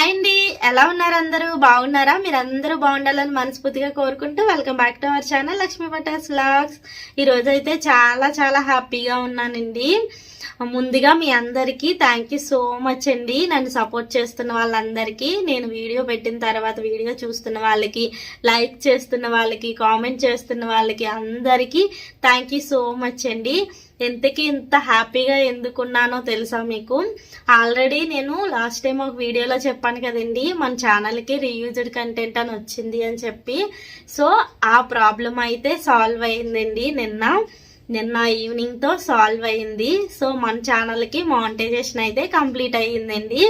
Hi అండి. ఎలా ఉన్నారు అందరూ? బాగున్నారా? మీరందరూ బాగుండాలని మనస్ఫూర్తిగా కోరుకుంటూ welcome back to our channel Lakshmi Patas vlogs ఈ అయితే చాలా చాలా హ్యాపీగా ఉన్నానండి. ముందుగా మీ అందరికీ థ్యాంక్ యూ సో మచ్ అండి. నన్ను సపోర్ట్ చేస్తున్న వాళ్ళందరికీ నేను వీడియో పెట్టిన తర్వాత వీడియో చూస్తున్న వాళ్ళకి లైక్ చేస్తున్న వాళ్ళకి కామెంట్ చేస్తున్న వాళ్ళకి అందరికీ థ్యాంక్ యూ సో మచ్ అండి. ఎంతకి ఇంత హ్యాపీగా ఎందుకున్నానో తెలుసా మీకు? ఆల్రెడీ నేను లాస్ట్ టైం ఒక వీడియోలో చెప్పాను కదండి మన ఛానల్కి రీయూజ్డ్ కంటెంట్ అని వచ్చింది అని చెప్పి. సో ఆ ప్రాబ్లం అయితే సాల్వ్ అయిందండి. నిన్న నిన్న ఈవినింగ్తో సాల్వ్ అయింది. సో మన ఛానల్కి మానిటైజేషన్ అయితే కంప్లీట్ అయ్యిందండి.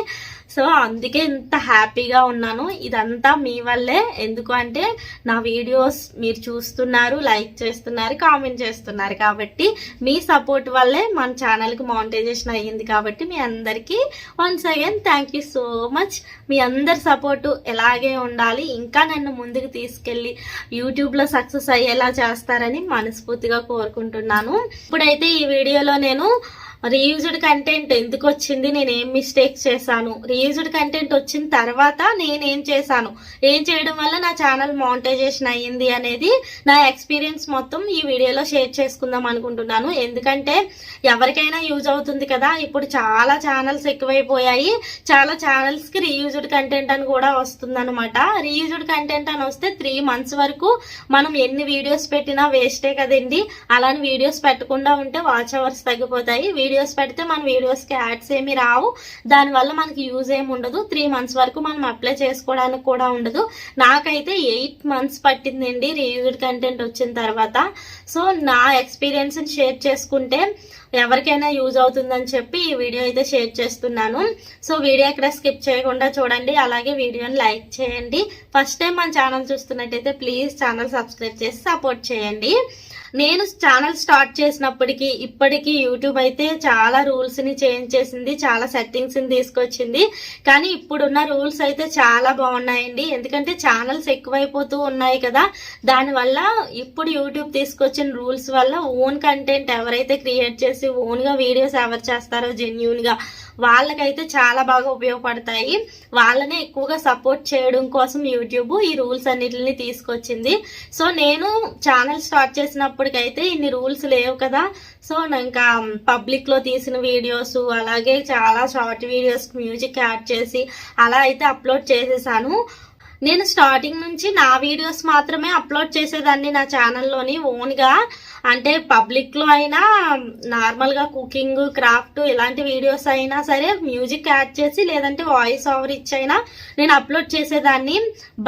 సో అందుకే ఇంత హ్యాపీగా ఉన్నాను. ఇదంతా మీ వల్లే. ఎందుకు అంటే నా వీడియోస్ మీరు చూస్తున్నారు లైక్ చేస్తున్నారు కామెంట్ చేస్తున్నారు కాబట్టి మీ సపోర్ట్ వల్లే మన ఛానల్కి మానిటైజేషన్ అయ్యింది కాబట్టి మీ అందరికీ once again thank you so much. మీ అందరి సపోర్టు ఎలాగే ఉండాలి ఇంకా నన్ను ముందుకు తీసుకెళ్ళి యూట్యూబ్లో సక్సెస్ అయ్యేలా చేస్తారని మనస్ఫూర్తిగా కోరుకుంటున్నాను. ఇప్పుడైతే ఈ వీడియోలో నేను రీయూజ్డ్ కంటెంట్ ఎందుకు వచ్చింది? నేను ఏం మిస్టేక్ చేశాను? రీయూజ్డ్ కంటెంట్ వచ్చిన తర్వాత నేనేం చేశాను? ఏం చేయడం వల్ల నా ఛానల్ మానిటైజేషన్ అయ్యింది అనేది నా ఎక్స్పీరియన్స్ మొత్తం ఈ వీడియోలో షేర్ చేసుకుందాం అనుకుంటున్నాను. ఎందుకంటే ఎవరికైనా యూజ్ అవుతుంది కదా. ఇప్పుడు చాలా ఛానల్స్ ఎక్కువైపోయాయి. చాలా ఛానల్స్కి రీయూజ్డ్ కంటెంట్ అని కూడా వస్తుందన్నమాట. రీయూజ్డ్ కంటెంట్ అని వస్తే త్రీ మంత్స్ వరకు మనం ఎన్ని వీడియోస్ పెట్టినా వేస్టే కదండి. అలాంటి వీడియోస్ పెట్టకుండా ఉంటే వాచ్ అవర్స్ తగ్గిపోతాయి. వీడియోస్ పెడితే మన వీడియోస్కి యాడ్స్ ఏమి రావు. దానివల్ల మనకి యూజ్ ఏమి ఉండదు. త్రీ మంత్స్ వరకు మనం అప్లై చేసుకోవడానికి కూడా ఉండదు. నాకైతే ఎయిట్ మంత్స్ పట్టిందండి రివ్యూడ్ కంటెంట్ వచ్చిన తర్వాత. సో నా ఎక్స్పీరియన్స్ని షేర్ చేసుకుంటే ఎవరికైనా యూజ్ అవుతుందని చెప్పి ఈ వీడియో అయితే షేర్ చేస్తున్నాను. సో వీడియో ఎక్కడ స్కిప్ చేయకుండా చూడండి. అలాగే వీడియోని లైక్ చేయండి. ఫస్ట్ టైం మన ఛానల్ చూస్తున్నట్టయితే ప్లీజ్ ఛానల్ సబ్స్క్రైబ్ చేసి సపోర్ట్ చేయండి. నేను ఛానల్ స్టార్ట్ చేసినప్పటికీ ఇప్పటికీ యూట్యూబ్ అయితే చాలా రూల్స్ని చేంజ్ చేసింది చాలా సెట్టింగ్స్ని తీసుకొచ్చింది. కానీ ఇప్పుడున్న రూల్స్ అయితే చాలా బాగున్నాయండి. ఎందుకంటే ఛానల్స్ ఎక్కువైపోతూ ఉన్నాయి కదా. దానివల్ల ఇప్పుడు యూట్యూబ్ తీసుకొచ్చిన రూల్స్ వల్ల ఓన్ కంటెంట్ ఎవరైతే క్రియేట్ చేసి ఓన్గా వీడియోస్ ఎవరు చేస్తారో జెన్యున్గా వాళ్ళకైతే చాలా బాగా ఉపయోగపడతాయి. వాళ్ళనే ఎక్కువగా సపోర్ట్ చేయడం కోసం యూట్యూబ్ ఈ రూల్స్ అన్నిటిని తీసుకొచ్చింది. సో నేను ఛానల్ స్టార్ట్ చేసినప్పటికైతే ఇన్ని రూల్స్ లేవు కదా. సో ఇంకా పబ్లిక్లో తీసిన వీడియోస్ అలాగే చాలా షార్ట్ వీడియోస్ మ్యూజిక్ యాడ్ చేసి అలా అయితే అప్లోడ్ చేసేసాను. నేను స్టార్టింగ్ నుంచి నా వీడియోస్ మాత్రమే అప్లోడ్ చేసేదాన్ని నా ఛానల్లోని ఓన్గా అంటే పబ్లిక్లో అయినా నార్మల్గా కుకింగ్ క్రాఫ్ట్ ఇలాంటి వీడియోస్ అయినా సరే మ్యూజిక్ యాడ్ చేసి లేదంటే వాయిస్ ఓవర్ ఇచ్చైనా నేను అప్లోడ్ చేసేదాన్ని.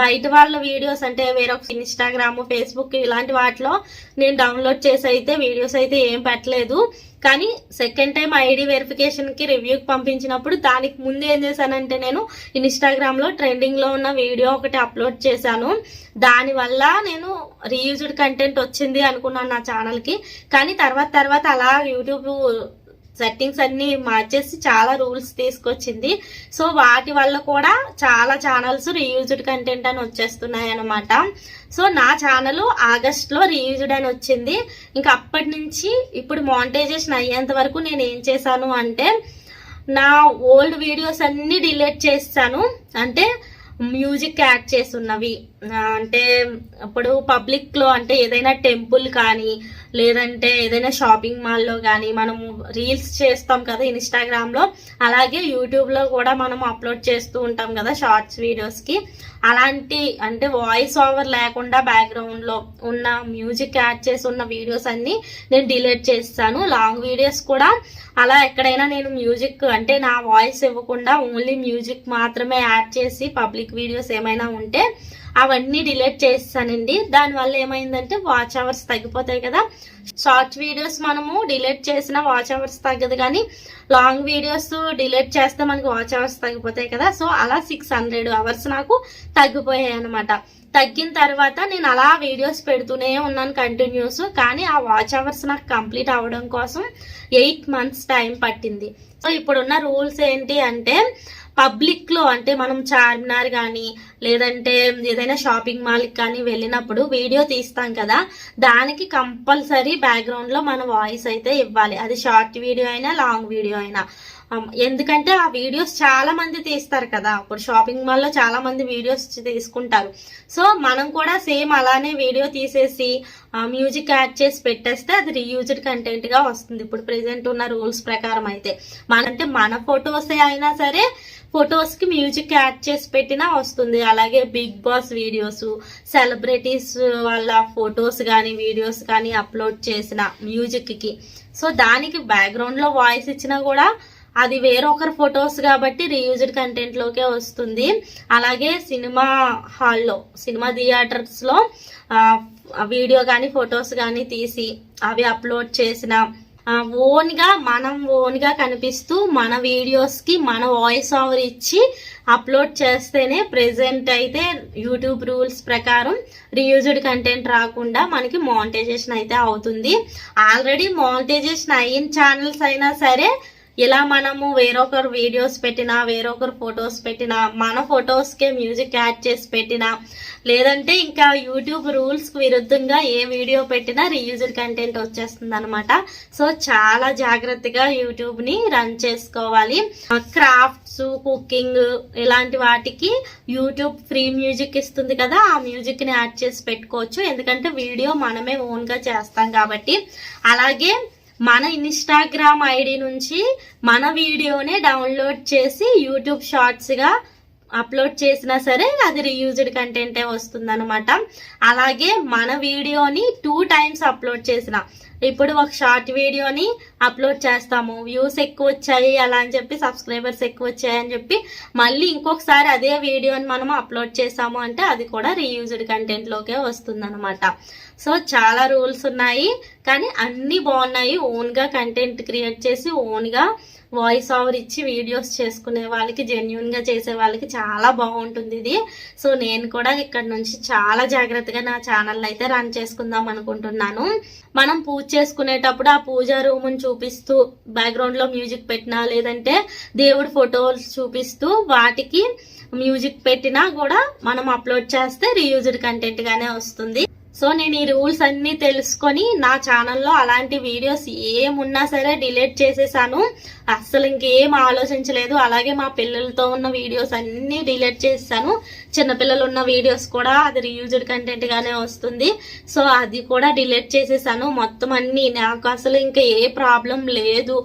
బయట వాళ్ళ వీడియోస్ అంటే వేరొక ఇన్స్టాగ్రామ్ ఫేస్బుక్ ఇలాంటి వాటిలో నేను డౌన్లోడ్ చేసి అయితే వీడియోస్ అయితే ఏం పెట్టలేదు. కానీ సెకండ్ టైం ఐడి వెరిఫికేషన్కి రివ్యూకి పంపించినప్పుడు దానికి ముందు ఏం చేశానంటే నేను ఇన్స్టాగ్రామ్లో ట్రెండింగ్లో ఉన్న వీడియో ఒకటి అప్లోడ్ చేశాను. దానివల్ల నేను రీయూజ్డ్ కంటెంట్ వచ్చింది అనుకున్నాను నా ఛానల్కి. కానీ తర్వాత తర్వాత అలా యూట్యూబ్ సెట్టింగ్స్ అన్ని మార్చేసి చాలా రూల్స్ తీసుకొచ్చింది. సో వాటి వల్ల కూడా చాలా ఛానల్స్ రీయూజ్డ్ కంటెంట్ అని వచ్చేస్తున్నాయి అనమాట సో నా ఛానల్ ఆగస్ట్లో రీయూజ్డ్ అని వచ్చింది. ఇంకా అప్పటి నుంచి ఇప్పుడు మానిటైజేషన్ అయ్యేంత వరకు నేను ఏం చేశాను అంటే నా ఓల్డ్ వీడియోస్ అన్ని డిలీట్ చేస్తాను. అంటే మ్యూజిక్ యాడ్ చేస్తున్నవి. అంటే ఇప్పుడు పబ్లిక్లో అంటే ఏదైనా టెంపుల్ కానీ లేదంటే ఏదైనా షాపింగ్ మాల్లో కానీ మనము రీల్స్ చేస్తాం కదా ఇన్స్టాగ్రామ్లో అలాగే యూట్యూబ్లో కూడా మనం అప్లోడ్ చేస్తూ ఉంటాం కదా షార్ట్స్ వీడియోస్కి. అలాంటి అంటే వాయిస్ ఓవర్ లేకుండా బ్యాక్గ్రౌండ్లో ఉన్న మ్యూజిక్ యాడ్ చేసి ఉన్న వీడియోస్ అన్నీ నేను డిలీట్ చేస్తాను. లాంగ్ వీడియోస్ కూడా అలా ఎక్కడైనా నేను మ్యూజిక్ అంటే నా వాయిస్ ఇవ్వకుండా ఓన్లీ మ్యూజిక్ మాత్రమే యాడ్ చేసి పబ్లిక్ వీడియోస్ ఏమైనా ఉంటే అవన్నీ డిలీట్ చేస్తానండి. దానివల్ల ఏమైందంటే వాచ్ అవర్స్ తగ్గిపోతాయి కదా. షార్ట్ వీడియోస్ మనము డిలీట్ చేసిన వాచ్ అవర్స్ తగ్గదు కానీ లాంగ్ వీడియోస్ డిలీట్ చేస్తే మనకి వాచ్ అవర్స్ తగ్గిపోతాయి కదా. సో అలా సిక్స్ హండ్రెడ్ అవర్స్ నాకు తగ్గిపోయాయి అనమాట తగ్గిన తర్వాత నేను అలా వీడియోస్ పెడుతూనే ఉన్నాను కంటిన్యూస్ కానీ ఆ వాచ్ అవర్స్ నాకు కంప్లీట్ అవ్వడం కోసం ఎయిట్ మంత్స్ టైం పట్టింది. సో ఇప్పుడున్న రూల్స్ ఏంటి అంటే పబ్లిక్లో అంటే మనం చార్మినార్ కానీ లేదంటే ఏదైనా షాపింగ్ మాల్ కానీ వెళ్ళినప్పుడు వీడియో తీస్తాం కదా దానికి కంపల్సరీ బ్యాక్గ్రౌండ్లో మన వాయిస్ అయితే ఇవ్వాలి. అది షార్ట్ వీడియో అయినా లాంగ్ వీడియో అయినా. ఎందుకంటే ఆ వీడియోస్ చాలా మంది తీస్తారు కదా. ఇప్పుడు షాపింగ్ మాల్లో చాలా మంది వీడియోస్ తీసుకుంటారు. సో మనం కూడా సేమ్ అలానే వీడియో తీసేసి మ్యూజిక్ యాడ్ చేసి పెట్టేస్తే అది రీయూజ్డ్ కంటెంట్గా వస్తుంది. ఇప్పుడు ప్రెసెంట్ ఉన్న రూల్స్ ప్రకారం అయితే. మన అంటే మన ఫొటోస్ అయినా సరే ఫొటోస్కి మ్యూజిక్ యాడ్ చేసి పెట్టినా వస్తుంది. అలాగే బిగ్ బాస్ వీడియోస్ సెలబ్రిటీస్ వాళ్ళ ఫొటోస్ కానీ వీడియోస్ కానీ అప్లోడ్ చేసిన మ్యూజిక్కి. సో దానికి బ్యాక్గ్రౌండ్లో వాయిస్ ఇచ్చినా కూడా అది వేరొకరి ఫొటోస్ కాబట్టి రీయూజ్డ్ కంటెంట్ లోకే వస్తుంది. అలాగే సినిమా హాల్లో సినిమా థియేటర్స్లో వీడియో కానీ ఫొటోస్ కానీ తీసి అవి అప్లోడ్ చేసిన ఓన్గా మనం ఓన్గా కనిపిస్తూ మన వీడియోస్కి మన వాయిస్ ఓవర్ ఇచ్చి అప్లోడ్ చేస్తేనే ప్రెసెంట్ అయితే యూట్యూబ్ రూల్స్ ప్రకారం రీయూజ్డ్ కంటెంట్ రాకుండా మనకి మానిటైజేషన్ అయితే అవుతుంది. ఆల్రెడీ మానిటైజేషన్ అయిన ఛానల్స్ అయినా సరే ఇలా మనము వేరొకరు వీడియోస్ పెట్టినా వేరొకరు ఫొటోస్ పెట్టినా మన ఫొటోస్కే మ్యూజిక్ యాడ్ చేసి పెట్టినా లేదంటే ఇంకా యూట్యూబ్ రూల్స్కి విరుద్ధంగా ఏ వీడియో పెట్టినా రీయూజ్డ్ కంటెంట్ వచ్చేస్తుంది అనమాట సో చాలా జాగ్రత్తగా యూట్యూబ్ని రన్ చేసుకోవాలి. క్రాఫ్ట్స్ కుకింగ్ ఇలాంటి వాటికి యూట్యూబ్ ఫ్రీ మ్యూజిక్ ఇస్తుంది కదా ఆ మ్యూజిక్ని యాడ్ చేసి పెట్టుకోవచ్చు. ఎందుకంటే వీడియో మనమే ఓన్గా చేస్తాం కాబట్టి. అలాగే మన ఇన్స్టాగ్రామ్ ఐడి నుంచి మన వీడియోనే డౌన్లోడ్ చేసి యూట్యూబ్ షార్ట్స్గా అప్లోడ్ చేసినా సరే అది రీయూజ్డ్ కంటెంటే వస్తుందనమాట అలాగే మన వీడియోని టూ టైమ్స్ అప్లోడ్ చేసిన. ఇప్పుడు ఒక షార్ట్ వీడియోని అప్లోడ్ చేస్తాము. వ్యూస్ ఎక్కువ వచ్చాయి అలా అని చెప్పి సబ్స్క్రైబర్స్ ఎక్కువ వచ్చాయి అని చెప్పి మళ్ళీ ఇంకొకసారి అదే వీడియోని మనం అప్లోడ్ చేసాము అంటే అది కూడా రీయూజ్డ్ కంటెంట్లోకే వస్తుందనమాట సో చాలా రూల్స్ ఉన్నాయి. కానీ అన్నీ బాగున్నాయి. ఓన్గా కంటెంట్ క్రియేట్ చేసి ఓన్గా వాయిస్ ఓవర్ ఇచ్చి వీడియోస్ చేసుకునే వాళ్ళకి జెన్యున్గా చేసే వాళ్ళకి చాలా బాగుంటుంది ఇది. సో నేను కూడా ఇక్కడ నుంచి చాలా జాగ్రత్తగా నా ఛానల్ అయితే రన్ చేసుకుందాం అనుకుంటున్నాను. మనం పూజ చేసుకునేటప్పుడు ఆ పూజ రూమును చూపిస్తూ బ్యాక్గ్రౌండ్లో మ్యూజిక్ పెట్టినా లేదంటే దేవుడి ఫోటోస్ చూపిస్తూ వాటికి మ్యూజిక్ పెట్టినా కూడా మనం అప్లోడ్ చేస్తే రీయూజ్డ్ కంటెంట్గానే వస్తుంది. సో నేను ఈ రూల్స్ అన్నీ తెలుసుకొని నా ఛానల్లో అలాంటి వీడియోస్ ఏమున్నా సరే డిలీట్ చేసేసాను. అస్సలు ఇంకేం ఆలోచించలేదు. అలాగే మా పిల్లలతో ఉన్న వీడియోస్ అన్ని డిలీట్ చేశాను. చిన్నపిల్లలు ఉన్న వీడియోస్ కూడా అది రీయూజ్డ్ కంటెంట్ గానే వస్తుంది. సో అది కూడా డిలీట్ చేసేసాను. మొత్తం అన్ని నాకు అసలు ఇంకా ఏ ప్రాబ్లం లేదు.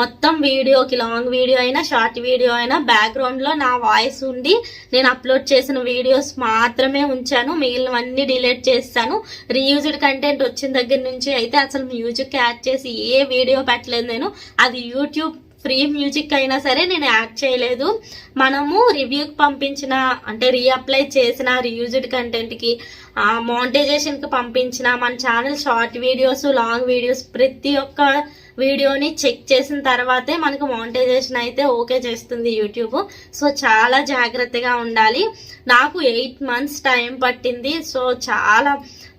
మొత్తం వీడియోకి లాంగ్ వీడియో అయినా షార్ట్ వీడియో అయినా బ్యాక్గ్రౌండ్లో నా వాయిస్ ఉండి నేను అప్లోడ్ చేసిన వీడియోస్ మాత్రమే ఉంచాను. మిగిలినవన్నీ డిలీట్ చేస్తాను. రీయూజ్డ్ కంటెంట్ వచ్చిన దగ్గర నుంచి అయితే అసలు మ్యూజిక్ యాడ్ చేసి ఏ వీడియో పెట్టలేదు నేను. అది యూట్యూబ్ ఫ్రీ మ్యూజిక్ అయినా సరే నేను యాడ్ చేయలేదు. మనము రివ్యూకి పంపించిన అంటే రీఅప్లై చేసిన రీయూజ్డ్ కంటెంట్కి మోనిటైజేషన్కి పంపించిన మన channel short videos long videos ప్రతి ఒక్క వీడియోని చెక్ చేసిన తర్వాతే మనకు మోనిటైజేషన్ అయితే ఓకే చేస్తుంది యూట్యూబ్ సో చాలా జాగ్రత్తగా ఉండాలి. నాకు ఎయిట్ మంత్స్ టైం పట్టింది. సో చాలా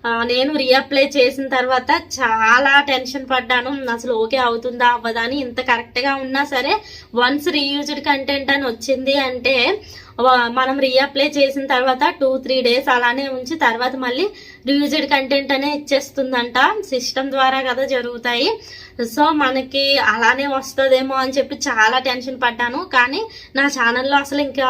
నేను రీఅప్లై చేసిన తర్వాత చాలా టెన్షన్ పడ్డాను. అసలు ఓకే అవుతుందా అవ్వదా అని ఇంత కరెక్ట్గా ఉన్నా సరే వన్స్ రీయూజ్డ్ కంటెంట్ అని వచ్చింది అంటే మనం రీఅప్లై చేసిన తర్వాత టూ త్రీ డేస్ అలానే ఉంచి తర్వాత మళ్ళీ రియూజ్డ్ కంటెంట్ అనే ఇచ్చేస్తుందంట సిస్టమ్ ద్వారా కదా జరుగుతాయి. సో మనకి అలానే వస్తుందేమో అని చెప్పి చాలా టెన్షన్ పడ్డాను. కానీ నా ఛానల్లో అసలు ఇంకా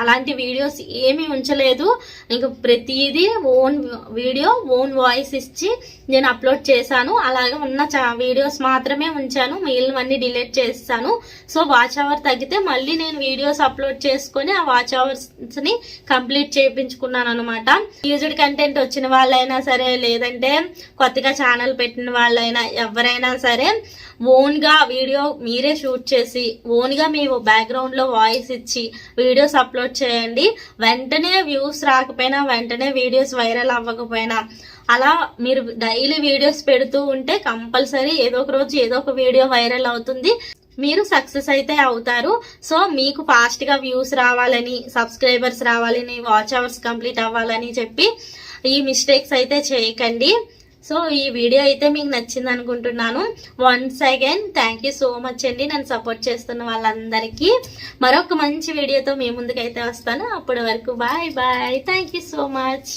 అలాంటి వీడియోస్ ఏమీ ఉంచలేదు. ఇంకా ప్రతిదీ ఓన్ వీడియో ఓన్ వాయిస్ ఇచ్చి నేను అప్లోడ్ చేశాను. అలాగే ఉన్న వీడియోస్ మాత్రమే ఉంచాను. మిగిలినవన్నీ డిలీట్ చేస్తాను. సో వాచ్ అవర్ తగ్గితే మళ్ళీ నేను వీడియోస్ అప్లోడ్ చేసుకొని ఆ వాచ్ అవర్స్ని కంప్లీట్ చేయించుకున్నాను అనమాట యూజ్డ్ కంటెంట్ వచ్చిన వాళ్ళైనా సరే లేదంటే కొత్తగా ఛానల్ పెట్టిన వాళ్ళైనా ఎవరైనా సరే ఓన్గా వీడియో మీరే షూట్ చేసి ఓన్గా మీ బ్యాక్గ్రౌండ్లో వాయిస్ ఇచ్చి వీడియోస్ అప్లోడ్ చేయండి. వెంటనే వ్యూస్ రాకపోయినా వెంటనే వీడియోస్ వైరల్ అవ్వకపోయినా అలా మీరు డైలీ వీడియోస్ పెడుతూ ఉంటే కంపల్సరీ ఏదో ఒక రోజు ఏదో ఒక వీడియో వైరల్ అవుతుంది. మీరు సక్సెస్ అయితే అవుతారు. సో మీకు ఫాస్ట్గా వ్యూస్ రావాలని సబ్స్క్రైబర్స్ రావాలని వాచ్ అవర్స్ కంప్లీట్ అవ్వాలని చెప్పి ఈ మిస్టేక్స్ అయితే చేయకండి. సో ఈ వీడియో అయితే మీకు నచ్చింది అనుకుంటున్నాను. Once again thank you so much అండి. నన్ను సపోర్ట్ చేస్తున్న వాళ్ళందరికీ. మరొక మంచి వీడియోతో మీ ముందుకైతే వస్తాను. అప్పటి వరకు bye bye thank you so much